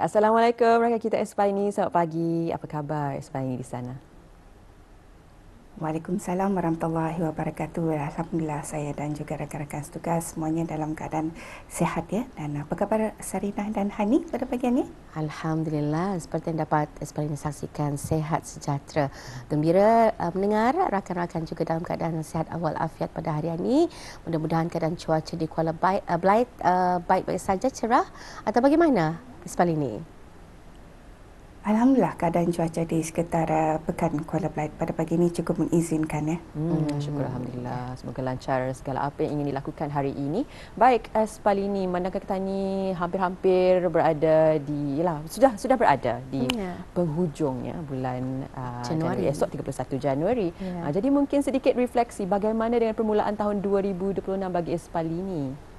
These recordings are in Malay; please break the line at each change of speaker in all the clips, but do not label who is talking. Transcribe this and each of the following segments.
Assalamualaikum rakan kita Espaini. Selamat pagi. Apa khabar Espaini di sana?
Waalaikumsalam warahmatullahi wabarakatuh. Alhamdulillah saya dan juga rakan-rakan setugas semuanya dalam keadaan sihat ya. Dan apa khabar Sarinah dan Hani pada pagi ini?
Alhamdulillah seperti yang dapat Espaini saksikan sehat sejahtera. Gembira uh, mendengar rakan-rakan juga dalam keadaan sihat awal afiat pada hari ini. Mudah-mudahan keadaan cuaca di Kuala Baik uh, uh, baik-baik saja cerah atau bagaimana Espaini?
Alhamdulillah keadaan cuaca di sekitar uh, Pekan Kuala Belait pada pagi ini cukup mengizinkan ya.
Hmm, syukur Alhamdulillah. Semoga lancar segala apa yang ingin dilakukan hari ini. Baik, Espalini, Mandangkan kita ni hampir-hampir berada di, yalah, sudah sudah berada di yeah. penghujungnya bulan uh, Januari. Januari esok 31 Januari. Yeah. Uh, jadi mungkin sedikit refleksi bagaimana dengan permulaan tahun 2026 bagi Espalini.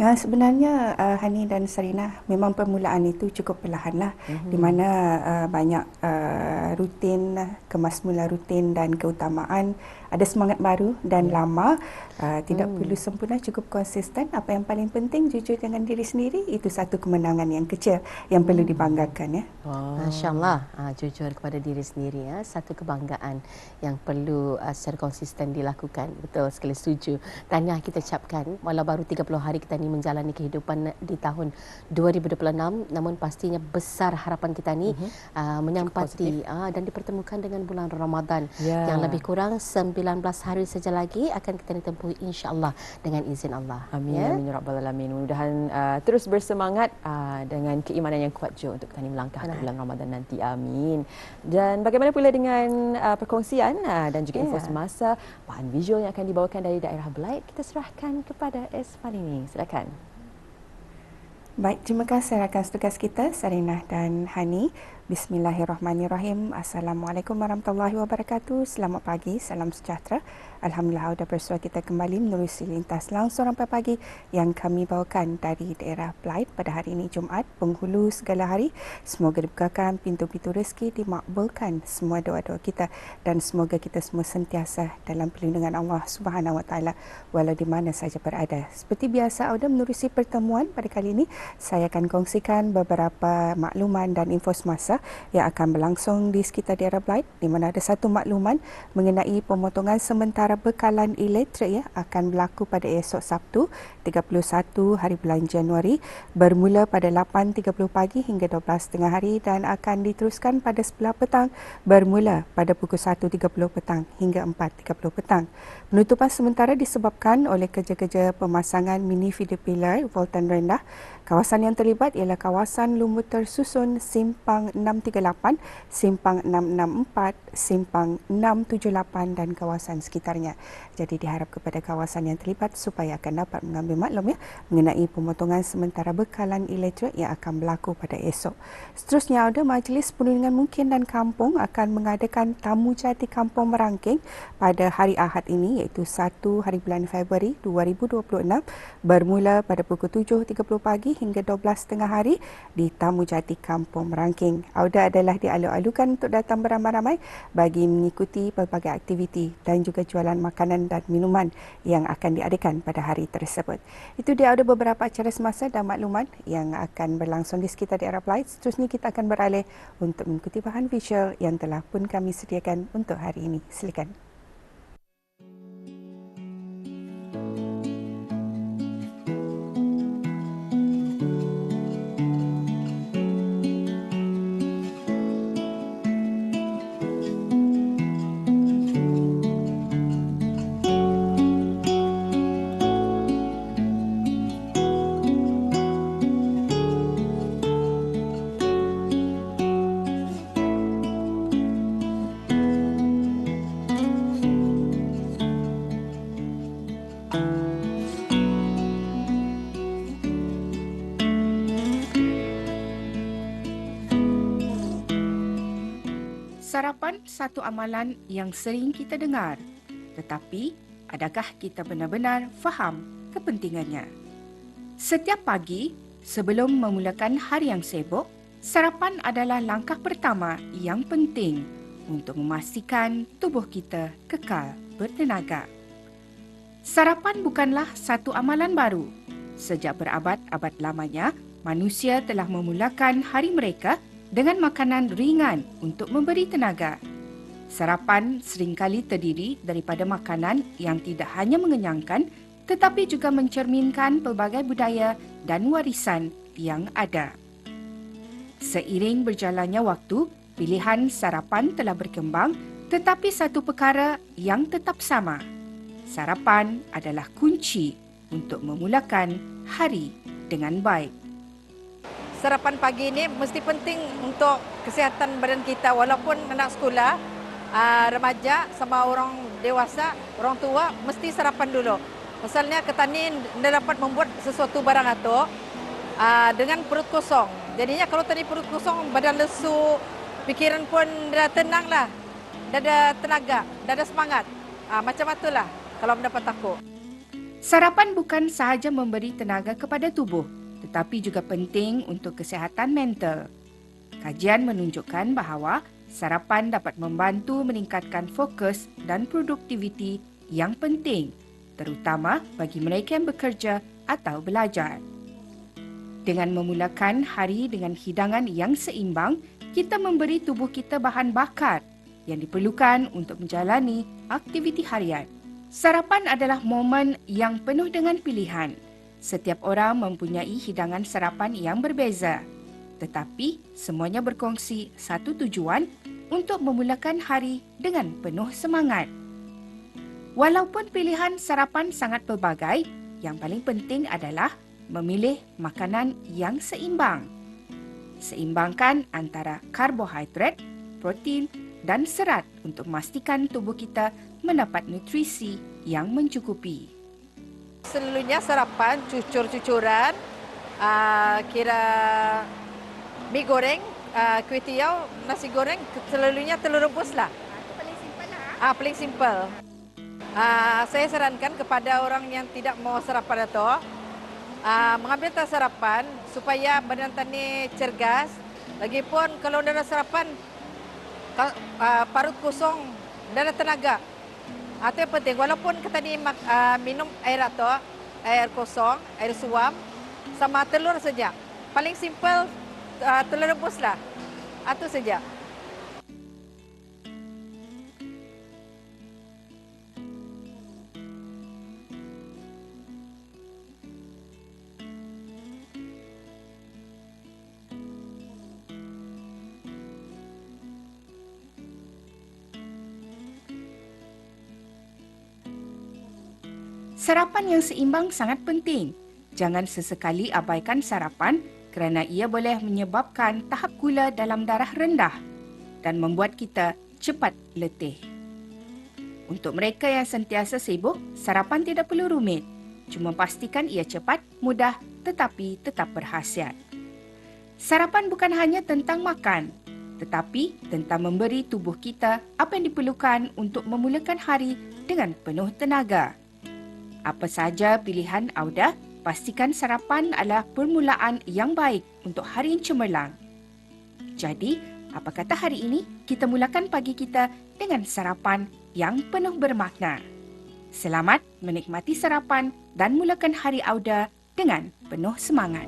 Ya, sebenarnya uh, Hani dan Sarina memang permulaan itu cukup perlahanlah mm-hmm. di mana uh, banyak uh, rutin kemas mula rutin dan keutamaan ada semangat baru dan yeah. lama uh, tidak hmm. perlu sempurna cukup konsisten apa yang paling penting jujur dengan diri sendiri itu satu kemenangan yang kecil yang hmm. perlu dibanggakan ya
oh. masyaallah uh, jujur kepada diri sendiri ya satu kebanggaan yang perlu uh, secara konsisten dilakukan betul sekali setuju tahniah kita ucapkan walau baru 30 hari kita ni menjalani kehidupan di tahun 2026 namun pastinya besar harapan kita ni uh-huh. uh, menyampati uh, dan dipertemukan dengan bulan Ramadan yeah. yang lebih kurang 9 19 hari saja lagi akan kita ditempuhi insya-Allah dengan izin Allah.
Amin ya, amin ya rabbal alamin. Mudah-mudahan uh, terus bersemangat uh, dengan keimanan yang kuat jo untuk kita melangkah ke bulan Ramadan nanti. Amin. Dan bagaimana pula dengan uh, perkongsian uh, dan juga yeah. info semasa bahan visual yang akan dibawakan dari daerah Belait kita serahkan kepada Esmalini. Silakan.
Baik, terima kasih rakan tugas kita Sarinah dan Hani. Bismillahirrahmanirrahim. Assalamualaikum warahmatullahi wabarakatuh. Selamat pagi, salam sejahtera. Alhamdulillah sudah bersua kita kembali menerusi lintas langsung sampai pagi yang kami bawakan dari daerah Blight pada hari ini Jumaat penghulu segala hari. Semoga dibukakan pintu-pintu rezeki dimakbulkan semua doa-doa kita dan semoga kita semua sentiasa dalam perlindungan Allah Subhanahu Wa Taala walau di mana saja berada. Seperti biasa Auda menerusi pertemuan pada kali ini saya akan kongsikan beberapa makluman dan info semasa yang akan berlangsung di sekitar daerah Blight di mana ada satu makluman mengenai pemotongan sementara bekalan elektrik ya akan berlaku pada esok Sabtu 31 hari bulan Januari bermula pada 8.30 pagi hingga 12.30 hari dan akan diteruskan pada 11 petang bermula pada pukul 1.30 petang hingga 4.30 petang. Penutupan sementara disebabkan oleh kerja-kerja pemasangan mini feeder pillar voltan rendah Kawasan yang terlibat ialah kawasan lumut tersusun Simpang 638, Simpang 664, Simpang 678 dan kawasan sekitarnya. Jadi diharap kepada kawasan yang terlibat supaya akan dapat mengambil maklum ya mengenai pemotongan sementara bekalan elektrik yang akan berlaku pada esok. Seterusnya ada Majlis Perlindungan Mungkin dan Kampung akan mengadakan tamu jati kampung merangking pada hari Ahad ini iaitu 1 hari bulan Februari 2026 bermula pada pukul 7.30 pagi hingga 12.30 hari di Tamu Jati Kampung Merangking. Auda adalah dialu-alukan untuk datang beramai-ramai bagi mengikuti pelbagai aktiviti dan juga jualan makanan dan minuman yang akan diadakan pada hari tersebut. Itu dia ada beberapa acara semasa dan maklumat yang akan berlangsung di sekitar daerah Blight. Seterusnya kita akan beralih untuk mengikuti bahan visual yang telah pun kami sediakan untuk hari ini. Silakan.
Sarapan satu amalan yang sering kita dengar. Tetapi, adakah kita benar-benar faham kepentingannya? Setiap pagi, sebelum memulakan hari yang sibuk, sarapan adalah langkah pertama yang penting untuk memastikan tubuh kita kekal bertenaga. Sarapan bukanlah satu amalan baru. Sejak berabad-abad lamanya, manusia telah memulakan hari mereka dengan makanan ringan untuk memberi tenaga. Sarapan seringkali terdiri daripada makanan yang tidak hanya mengenyangkan tetapi juga mencerminkan pelbagai budaya dan warisan yang ada. Seiring berjalannya waktu, pilihan sarapan telah berkembang tetapi satu perkara yang tetap sama – Sarapan adalah kunci untuk memulakan hari dengan baik.
Sarapan pagi ini mesti penting untuk kesihatan badan kita walaupun anak sekolah, ah, remaja sama orang dewasa, orang tua mesti sarapan dulu. Misalnya ketani tidak dapat membuat sesuatu barang itu ah, dengan perut kosong. Jadinya kalau tadi perut kosong, badan lesu, pikiran pun dah tenang lah. Dah ada tenaga, dah ada semangat. Ah, macam itulah kalau mendapat aku.
Sarapan bukan sahaja memberi tenaga kepada tubuh, tetapi juga penting untuk kesihatan mental. Kajian menunjukkan bahawa sarapan dapat membantu meningkatkan fokus dan produktiviti yang penting, terutama bagi mereka yang bekerja atau belajar. Dengan memulakan hari dengan hidangan yang seimbang, kita memberi tubuh kita bahan bakar yang diperlukan untuk menjalani aktiviti harian. Sarapan adalah momen yang penuh dengan pilihan. Setiap orang mempunyai hidangan sarapan yang berbeza. Tetapi semuanya berkongsi satu tujuan untuk memulakan hari dengan penuh semangat. Walaupun pilihan sarapan sangat pelbagai, yang paling penting adalah memilih makanan yang seimbang. Seimbangkan antara karbohidrat, protein dan serat untuk memastikan tubuh kita mendapat nutrisi yang mencukupi.
Selalunya sarapan cucur-cucuran, uh, kira mie goreng, uh, kuih tiaw, nasi goreng, selalunya telur rebus lah. Itu paling simple lah. Ah, paling simple. Uh, saya sarankan kepada orang yang tidak mau sarapan itu, uh, mengambil tas sarapan supaya badan tani cergas. Lagipun kalau ada sarapan, uh, parut kosong, dan ada tenaga. Itu yang penting. Walaupun kita ni uh, minum air atau air kosong, air suam, sama telur saja. Paling simple uh, telur rebus lah. Itu saja.
Sarapan yang seimbang sangat penting. Jangan sesekali abaikan sarapan kerana ia boleh menyebabkan tahap gula dalam darah rendah dan membuat kita cepat letih. Untuk mereka yang sentiasa sibuk, sarapan tidak perlu rumit. Cuma pastikan ia cepat, mudah tetapi tetap berhasiat. Sarapan bukan hanya tentang makan, tetapi tentang memberi tubuh kita apa yang diperlukan untuk memulakan hari dengan penuh tenaga. Apa saja pilihan Auda, pastikan sarapan adalah permulaan yang baik untuk hari yang cemerlang. Jadi, apa kata hari ini kita mulakan pagi kita dengan sarapan yang penuh bermakna. Selamat menikmati sarapan dan mulakan hari Auda dengan penuh semangat.